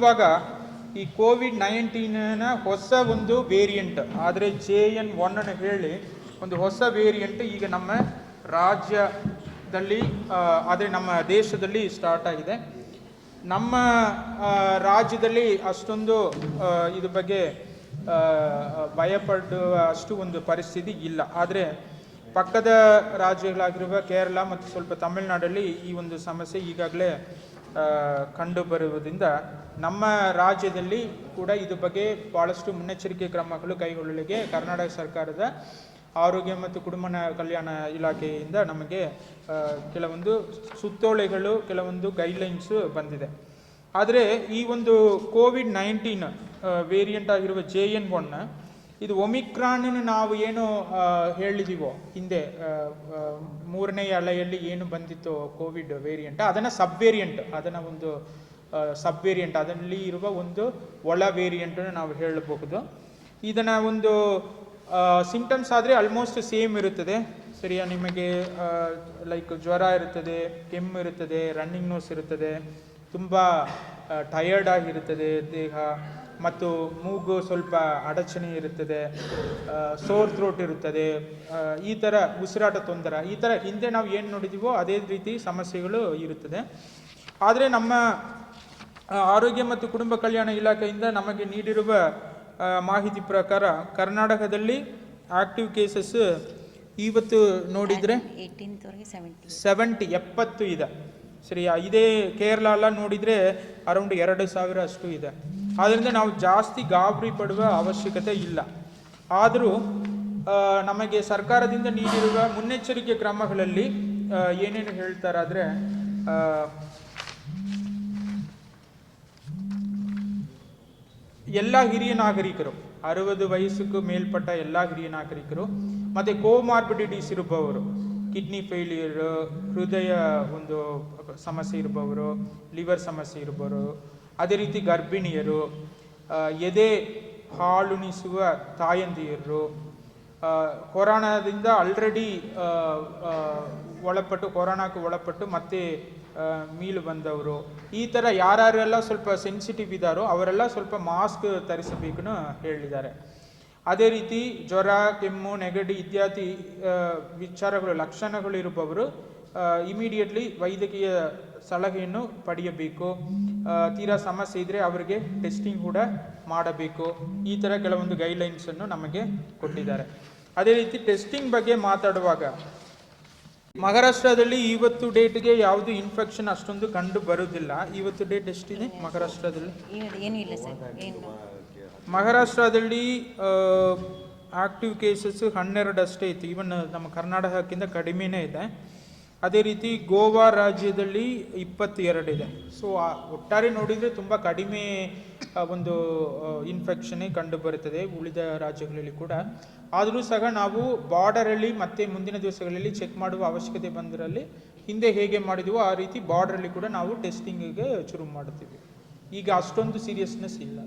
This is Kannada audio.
ಇವಾಗ ಈ ಕೋವಿಡ್ ನೈನ್ಟೀನ ಹೊಸ ಒಂದು ವೇರಿಯಂಟ್ ಆದರೆ ಜೆ ಎನ್ ಒನ್ ಅನ್ನು ಹೇಳಿ ಒಂದು ಹೊಸ ವೇರಿಯಂಟ್ ಈಗ ನಮ್ಮ ರಾಜ್ಯದಲ್ಲಿ ಆದರೆ ನಮ್ಮ ದೇಶದಲ್ಲಿ ಸ್ಟಾರ್ಟ್ ಆಗಿದೆ. ನಮ್ಮ ರಾಜ್ಯದಲ್ಲಿ ಅಷ್ಟೊಂದು ಇದ್ರ ಬಗ್ಗೆ ಭಯಪಡುವ ಅಷ್ಟು ಒಂದು ಪರಿಸ್ಥಿತಿ ಇಲ್ಲ. ಆದರೆ ಪಕ್ಕದ ರಾಜ್ಯಗಳಾಗಿರುವ ಕೇರಳ ಮತ್ತು ಸ್ವಲ್ಪ ತಮಿಳುನಾಡಲ್ಲಿ ಈ ಒಂದು ಸಮಸ್ಯೆ ಈಗಾಗಲೇ ಆ, ಕಂಡು ನಮ್ಮ ರಾಜ್ಯದಲ್ಲಿ ಕೂಡ ಇದು ಬಗ್ಗೆ ಭಾಳಷ್ಟು ಮುನ್ನೆಚ್ಚರಿಕೆ ಕ್ರಮಗಳು ಕೈಗೊಳ್ಳಲಿಕ್ಕೆ ಕರ್ನಾಟಕ ಸರ್ಕಾರದ ಆರೋಗ್ಯ ಮತ್ತು ಕುಟುಂಬ ಕಲ್ಯಾಣ ಇಲಾಖೆಯಿಂದ ನಮಗೆ ಕೆಲವೊಂದು ಸುತ್ತೋಲೆಗಳು ಕೆಲವೊಂದು ಗೈಡ್ಲೈನ್ಸು ಬಂದಿದೆ. ಆದರೆ ಈ ಒಂದು ಕೋವಿಡ್ ನೈನ್ಟೀನ್ ವೇರಿಯಂಟ್ ಆಗಿರುವ ಜೆ ಎನ್ ಒನ್ ಇದು ಒಮಿಕ್ರಾನ್ ನಾವು ಏನು ಹೇಳಿದೀವೋ, ಹಿಂದೆ ಮೂರನೇ ಅಲೆಯಲ್ಲಿ ಏನು ಬಂದಿತ್ತು ಕೋವಿಡ್ ವೇರಿಯಂಟ್, ಅದನ್ನು ಸಬ್ ವೇರಿಯಂಟ್ ಅದನ್ನು ಒಂದು ಸಬ್ ವೇರಿಯಂಟ್ ಅದರಲ್ಲಿ ಇರುವ ಒಂದು ಒಳ ವೇರಿಯಂಟ್ ನಾವು ಹೇಳಬಹುದು. ಇದನ್ನ ಒಂದು ಸಿಂಪ್ಟಮ್ಸ್ ಆದರೆ ಆಲ್ಮೋಸ್ಟ್ ಸೇಮ್ ಇರುತ್ತದೆ. ಸರಿಯಾ, ನಿಮಗೆ ಲೈಕ್ ಜ್ವರ ಇರುತ್ತದೆ, ಕೆಮ್ಮು ಇರುತ್ತದೆ ರನ್ನಿಂಗ್ ನೋಸ್ ಇರುತ್ತದೆ, ತುಂಬ ಟಯರ್ಡ್ ಆಗಿರುತ್ತದೆ, ದೇಹ ಮತ್ತು ಮೂಗು ಸ್ವಲ್ಪ ಅಡಚಣೆ ಇರುತ್ತದೆ ಸೋರ್ ಥ್ರೋಟ್ ಇರುತ್ತದೆ ಈ ಥರ ಉಸಿರಾಟ ತೊಂದರೆ. ಈ ಥರ ಹಿಂದೆ ನಾವು ಏನು ನೋಡಿದ್ದೀವೋ ಅದೇ ರೀತಿ ಸಮಸ್ಯೆಗಳು ಇರುತ್ತದೆ. ಆದರೆ ನಮ್ಮ ಆರೋಗ್ಯ ಮತ್ತು ಕುಟುಂಬ ಕಲ್ಯಾಣ ಇಲಾಖೆಯಿಂದ ನಮಗೆ ನೀಡಿರುವ ಮಾಹಿತಿ ಪ್ರಕಾರ ಕರ್ನಾಟಕದಲ್ಲಿ ಆಕ್ಟಿವ್ ಕೇಸಸ್ ಇವತ್ತು ನೋಡಿದರೆ ಸೆವೆಂಟಿ ಎಪ್ಪತ್ತು ಇದೆ. ಸರಿಯಾ? ಇದೇ ಕೇರಳ ಎಲ್ಲ ನೋಡಿದರೆ ಅರೌಂಡ್ ಎರಡು ಸಾವಿರ ಅಷ್ಟು ಇದೆ. ಆದ್ದರಿಂದ ನಾವು ಜಾಸ್ತಿ ಗಾಬರಿ ಪಡುವ ಅವಶ್ಯಕತೆ ಇಲ್ಲ. ಆದರೂ ನಮಗೆ ಸರ್ಕಾರದಿಂದ ನೀಡಿರುವ ಮುನ್ನೆಚ್ಚರಿಕೆ ಕ್ರಮಗಳಲ್ಲಿ ಏನೇನು ಹೇಳ್ತಾರಾದರೆ ಎಲ್ಲ ಹಿರಿಯ ನಾಗರಿಕರು, ಅರವತ್ತು ವಯಸ್ಸಕ್ಕೂ ಮೇಲ್ಪಟ್ಟ ಎಲ್ಲ ಹಿರಿಯ ನಾಗರಿಕರು, ಮತ್ತು ಕೋಮಾರ್ಬಿಡಿಟೀಸ್ ಇರುವವರು, ಕಿಡ್ನಿ ಫೇಲ್ಯೂರ್, ಹೃದಯ ಒಂದು ಸಮಸ್ಯೆ ಇರುವವರು, ಲಿವರ್ ಸಮಸ್ಯೆ ಇರುವವರು ಅದೇ ರೀತಿ ಗರ್ಭಿಣಿಯರು ಎದೆ ಹಾಲುಣಿಸುವ ತಾಯಂದಿಯರು ಕೊರೋನಾದಿಂದ ಆಲ್ರೆಡಿ ಒಳಪಟ್ಟು, ಕೊರೋನಾಕ್ಕೆ ಒಳಪಟ್ಟು ಮತ್ತೆ ಮೀಲು ಬಂದವರು. ಈ ಥರ ಯಾರ್ಯಾರೆಲ್ಲ ಸ್ವಲ್ಪ ಸೆನ್ಸಿಟಿವ್ ಇದ್ದಾರೋ ಅವರೆಲ್ಲ ಸ್ವಲ್ಪ ಮಾಸ್ಕ್ ಧರಿಸಬೇಕು ಹೇಳಿದ್ದಾರೆ. ಅದೇ ರೀತಿ ಜ್ವರ, ಕೆಮ್ಮು, ನೆಗಡಿ ಇತ್ಯಾದಿ ವಿಚಾರಗಳು, ಲಕ್ಷಣಗಳು ಇರುವವರು ಇಮಿಡಿಯೇಟ್ಲಿ ವೈದ್ಯಕೀಯ ಸಲಹೆಯನ್ನು ಪಡೆಯಬೇಕು. ತೀರಾ ಸಮಸ್ಯೆ ಇದ್ದರೆ ಅವರಿಗೆ ಟೆಸ್ಟಿಂಗ್ ಕೂಡ ಮಾಡಬೇಕು. ಈ ಥರ ಕೆಲವೊಂದು ಗೈಡ್ಲೈನ್ಸನ್ನು ನಮಗೆ ಕೊಟ್ಟಿದ್ದಾರೆ. ಅದೇ ರೀತಿ ಟೆಸ್ಟಿಂಗ್ ಬಗ್ಗೆ ಮಾತಾಡುವಾಗ ಮಹಾರಾಷ್ಟ್ರದಲ್ಲಿ ಇವತ್ತು ಡೇಟ್ಗೆ ಯಾವುದು ಇನ್ಫೆಕ್ಷನ್ ಅಷ್ಟೊಂದು ಕಂಡು ಬರುವುದಿಲ್ಲ. ಇವತ್ತು ಡೇಟ್ ಎಷ್ಟಿದೆ ಮಹಾರಾಷ್ಟ್ರದಲ್ಲಿ? ಮಹಾರಾಷ್ಟ್ರದಲ್ಲಿ ಆಕ್ಟಿವ್ ಕೇಸಸ್ ಹನ್ನೆರಡು ಅಷ್ಟೇ ಇತ್ತು. ಈವನ್ ನಮ್ಮ ಕರ್ನಾಟಕಕ್ಕಿಂತ ಕಡಿಮೆನೇ ಇದೆ. ಅದೇ ರೀತಿ ಗೋವಾ ರಾಜ್ಯದಲ್ಲಿ ಇಪ್ಪತ್ತೆರಡಿದೆ. ಸೊ ಒಟ್ಟಾರೆ ನೋಡಿದರೆ ತುಂಬ ಕಡಿಮೆ ಒಂದು ಇನ್ಫೆಕ್ಷನ್ನೇ ಕಂಡು ಬರುತ್ತದೆ ಉಳಿದ ರಾಜ್ಯಗಳಲ್ಲಿ ಕೂಡ. ಆದರೂ ಸಹ ನಾವು ಬಾರ್ಡರಲ್ಲಿ ಮತ್ತೆ ಮುಂದಿನ ದಿವಸಗಳಲ್ಲಿ ಚೆಕ್ ಮಾಡುವ ಅವಶ್ಯಕತೆ ಬಂದರಲ್ಲಿ ಹಿಂದೆ ಹೇಗೆ ಮಾಡಿದೀವೋ ಆ ರೀತಿ ಬಾರ್ಡರಲ್ಲಿ ಕೂಡ ನಾವು ಟೆಸ್ಟಿಂಗಿಗೆ ಶುರು ಮಾಡ್ತೀವಿ. ಈಗ ಅಷ್ಟೊಂದು ಸೀರಿಯಸ್ನೆಸ್ ಇಲ್ಲ.